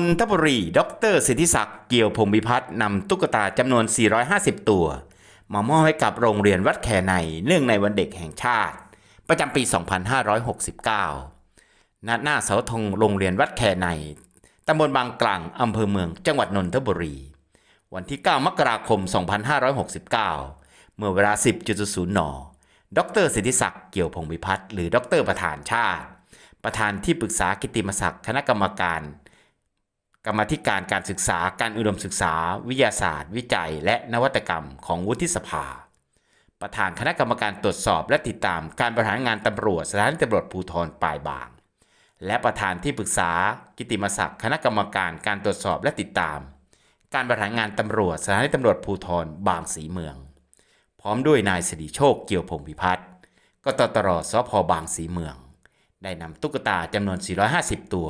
นทบุรีดรสิทธิศักดิ์เกี่ยวพงพิพัฒน์นำตุ๊กตาจำนวน 450 ตัว มามอบให้กับโรงเรียนวัดแคในเนื่องในวันเด็กแห่งชาติ ประจำปี 2569 ณ หน้าเสาธงโรงเรียนวัดแคในตำบลบางกลางอำเภอเมืองจังหวัดนนทบุรี วันที่ 9 มกราคม 2569 เมื่อเวลา 10.00 น ดรสิทธิศักดิ์เกี่ยวพงพิพัฒน์หรือดรประธานชาติ ประธานที่ปรึกษากิตติมศักดิ์คณะกรรมการ กรรมธิการการศึกษาการอุดมศึกษา วิทยาศาสตร์ วิจัย และนวัตกรรมของวุฒิสภา ประธานคณะกรรมการตรวจสอบและติดตามการบริหารงานตำรวจสถานีตำรวจภูธรปลายบาง และประธานที่ปรึกษากิติมศักดิ์คณะกรรมการการตรวจสอบและติดตาม การบริหารงานตำรวจสถานีตำรวจภูธรบางสีเมือง พร้อมด้วยนายสิริโชคเกี่ยวพงศ์พิพัฒน์กตตรสพบางสีเมือง ได้นำตุ๊กตาจำนวน 450 ตัว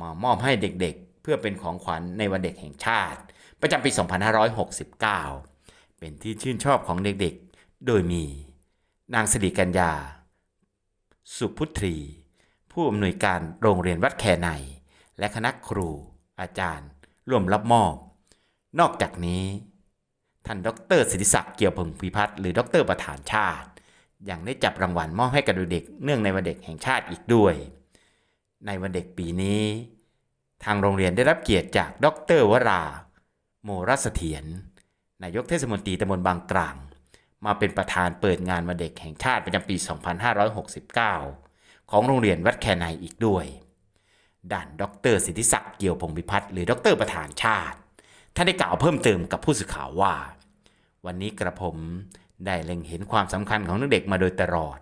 มามอบให้เด็กๆ เพื่อเป็นของขวัญในวันเด็กแห่งชาติ ประจำปี 2569 เป็นที่ชื่นชอบของเด็กๆ โดยมี นางสิริกัญญา สุพุทรี ผู้อำนวยการโรงเรียนวัดแคในและคณะครู อาจารย์ ร่วมรับมอบ นอกจากนี้ ท่านดรสิทธิศักดิ์เกี่ยวพงศ์พิพัฒน์หรือดรประธานชาติ ยังได้จับรางวัลมอบให้กับเด็กๆเนื่องในวันเด็กแห่งชาติอีกด้วย ในวันเด็กปีนี้ ทางโรงเรียนได้รับเกียรติจากดรวรา โมรัสเถียรนายกเทศมนตรีตำบลบางกลาง มาเป็นประธานเปิดงานวันเด็กแห่งชาติประจำปี 2569 ของโรงเรียนวัดแคไนอีกด้วยด่านดรสิทธิศักดิ์เกี่ยวพงพิพัฒน์หรือดรประธานชาติ ท่านได้กล่าวเพิ่มเติมกับผู้สื่อข่าวว่า วันนี้กระผมได้เล็งเห็นความสำคัญของเด็กมาโดยตลอด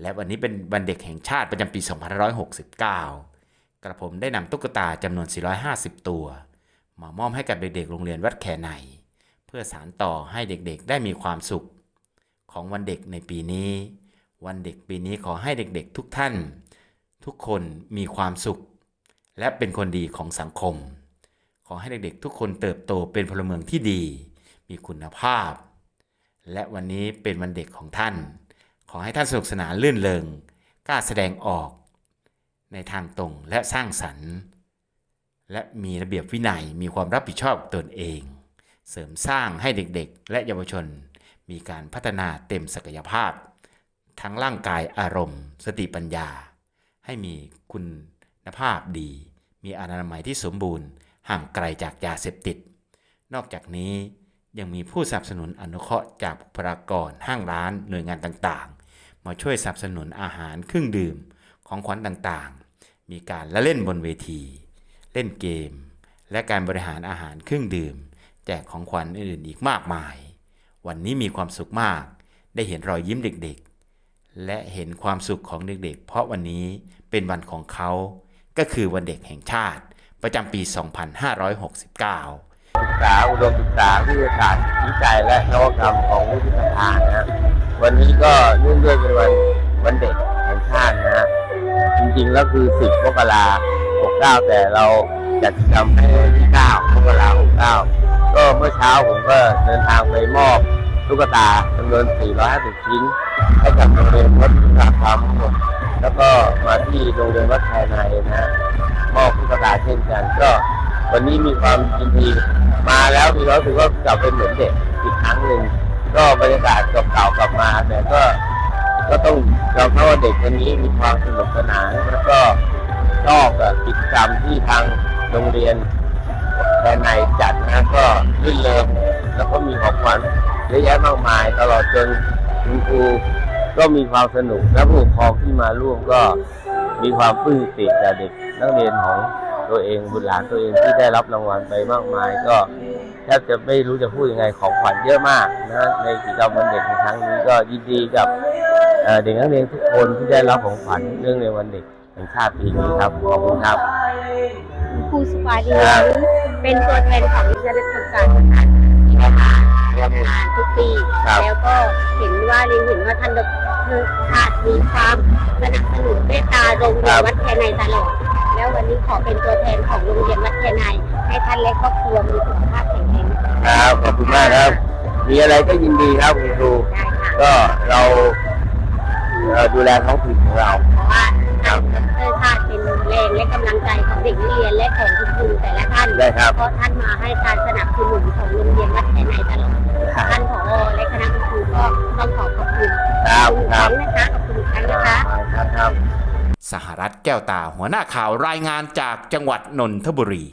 และวันนี้เป็นวันเด็กแห่งชาติประจำปี 2569 กระผมได้นำตุ๊กตาจำนวน 450 ตัว มามอบให้กับเด็กๆ โรงเรียนวัดแคไนเพื่อสานต่อให้เด็กๆ ได้มีความสุข ของวันเด็กในปีนี้ วันเด็กปีนี้ขอให้เด็กๆ ทุกท่าน ทุกคนมีความสุข และเป็นคนดีของสังคม ขอให้เด็กๆ ทุกคนเติบโตเป็นพลเมืองที่ดี มีคุณภาพ และวันนี้เป็นวันเด็กของท่าน ขอให้ท่านสนุกสนานลื่นเริงกล้าแสดงออก ในทางตรงและสร้างสรรค์ และมีระเบียบวินัยมีความรับผิดชอบตนเอง เสริมสร้างให้เด็กๆ และเยาวชน มีการพัฒนาเต็มศักยภาพ ทั้งร่างกายอารมณ์ สติปัญญา ให้มีคุณภาพดี มีอนามัยที่สมบูรณ์ ห่างไกลจากยาเสพติด นอกจากนี้ยังมีผู้สนับสนุนอนุเคราะห์จากบุคลากรห้างร้านหน่วยงานต่างๆ มาช่วยสนับสนุนอาหารเครื่องดื่ม ของขวัญต่างๆ มีการละเล่นบนเวที เล่นเกม และการบริหารอาหารเครื่องดื่ม แจกของขวัญอื่นๆอีกมากมาย วันนี้มีความสุขมาก ได้เห็นรอยยิ้มเด็กๆ และเห็นความสุขของเด็กๆ เพราะวันนี้เป็นวันของเขา ก็คือวันเด็กแห่งชาติ ประจำปี 2569ศึกษาอุดมศึกษาวิทยาศาสตร์วิจัยและนวัตกรรมของวุฒิสภานะฮะวันนี้ก็เนื่องด้วยเป็นวันวันเด็กแห่งชาตินะฮะ จริงๆแล้วคือ 10มกราคม69แต่เราจัดกิจกรรมให้วันที่9มกราคม69ก็เมื่อเช้าผมก็เดินทางไปมอบตุ๊กตาจำนวน 450 ชิ้นให้กับโรงเรียนวัดพุทธรรมทั้งหมดแล้วก็มาที่โรงเรียนวัดไทยในนะฮะมอบตุ๊กตาเช่นกัน ก็วันนี้มีความยินดีมาแล้วมีความรู้สึกว่ากลับเป็นเหมือนเด็กอีกครั้งหนึ่งก็บรรยากาศเก่าๆกลับมาแต่ก็ก็ต้อง ยอมรับว่าเด็กคนนี้มีความสนุกสนานแล้วก็ชอบกับกิจกรรมที่ทางโรงเรียนแทนในจัดนะก็รื่นเริงแล้วก็มีของขวัญเยอะแยะมากมาย ตลอดจนคุณครูก็มีความสนุกและผู้ปกครองที่มาร่วมก็มีความปลื้มปิติกับเด็กนักเรียนของตัวเองบุตรหลานตัวเองที่ได้รับรางวัลไปมากมายก็แทบจะไม่รู้จะพูดยังไงของขวัญเยอะมากนะในกิจกรรมวันเด็กในครั้งนี้ก็ยินดีกับ เด็กนักเรียนทุกคนที่ได้รับของขวัญเนื่องในวันเด็กแห่งชาติปีนี้ครับ ขอบคุณครับ ครูสุภาดีเป็นตัวแทนของวิทยาลัยการนะคะที่มาทำงานทุกปี ครับ แล้วก็เห็นว่าเรียนเห็นว่าท่านดรชาติมีความสนับสนุนเมตตาโรงเรียนวัดแคไนตลอด แล้ววันนี้ขอเป็นตัวแทนของโรงเรียนวัดแคไนให้ท่านและครอบครัวมีสุขภาพแข็งแรงครับ ขอบคุณมากครับ มีอะไรก็ยินดีครับคุณครู ได้ค่ะ ก็เรา ดูแลท้องถิ่นของเราเพราะว่าท่านดรชาติเป็นเลรงและกำลังใจของเด็กนักเรียนและของคุณครูแต่ละท่านได้ครับเพราะท่านมาให้การสนับสนุนของโรงเรียนวัดแคในตลอดท่านผอและคณะคุณครูก็ต้องขอขอบคุณครับขอบคุณครับนะคะขอบคุณอีกครั้งนะคะครับครับสหรัฐแก้วตาหัวหน้าข่าวรายงานจากจังหวัดนนทบุรี